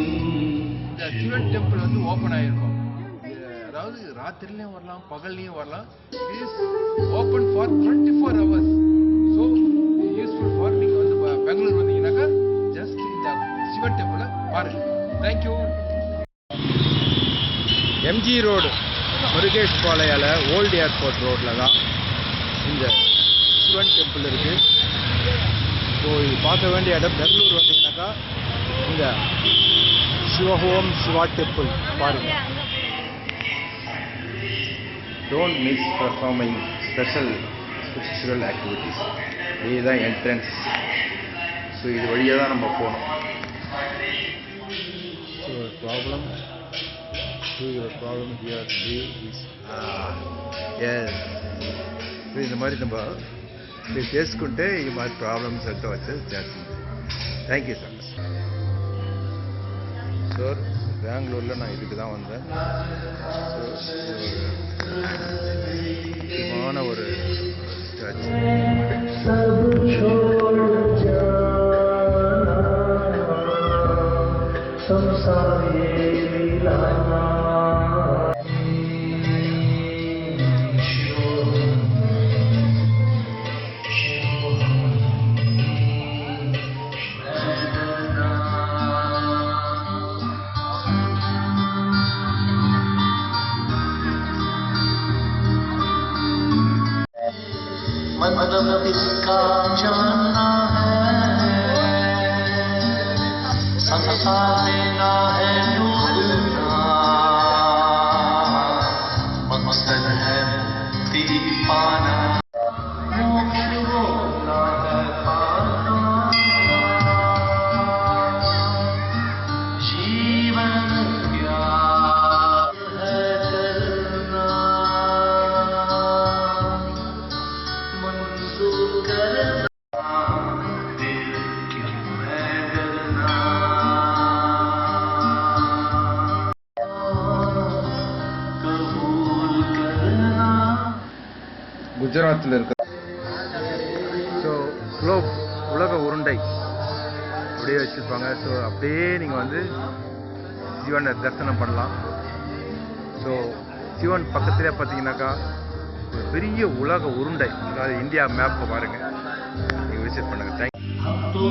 இந்த சிவன் டெம்பிள் வந்து ஓப்பன் ஆயிருக்கும். இது அதாவது ராத்திரிலையும் வரலாம் பகல்லையும் வரலாம். Is open for twenty four hours so useful for நீங்கள் வந்து பெங்களூர் வந்தீங்கன்னாக்கா ஜஸ்ட் இந்த சிவன் டெம்பிளை பாருங்க. Thank you MG road Murugesh பாளையால old airport ரோட்டில் தான் இந்த சிவன் டெம்பிள் இருக்கு. ஸோ இது பார்க்க வேண்டிய இடம் பெங்களூர் வந்தீங்கன்னாக்கா இந்த சிவஹோம் சிவா டெம்பிள் பாருங்க don't miss performing special spiritual activities இதுதான் என்ட்ரன்ஸ் ஸோ இது வழியாக தான் நம்ம போகணும் so problem the problem here today is ah, yes so இந்த மாதிரி நம்ம ఇది చేసుకుంటే ఈ மாதிரி ప్రాబ్లమ్స్ అంతా వచ్చేది చేస్తుంది థ్యాంక్ యూ సార్ Sir பெங்களூரில் நான் இதுக்கு தான் வந்தேன். முக்கியமான ஒரு कदम इसका चलना है। संसार में குஜராத்தில் இருக்க ஸோ குளோப் உலக உருண்டை அப்படியே வச்சுருப்பாங்க. ஸோ அப்படியே நீங்கள் வந்து சிவனை தரிசனம் பண்ணலாம். ஸோ சிவன் பக்கத்திலே பார்த்தீங்கன்னாக்கா ஒரு பெரிய உலக உருண்டை. அதாவது இந்தியா மேப்பை பாருங்கள் நீங்கள் விசிட் பண்ணுங்கள் தேங்க்யூ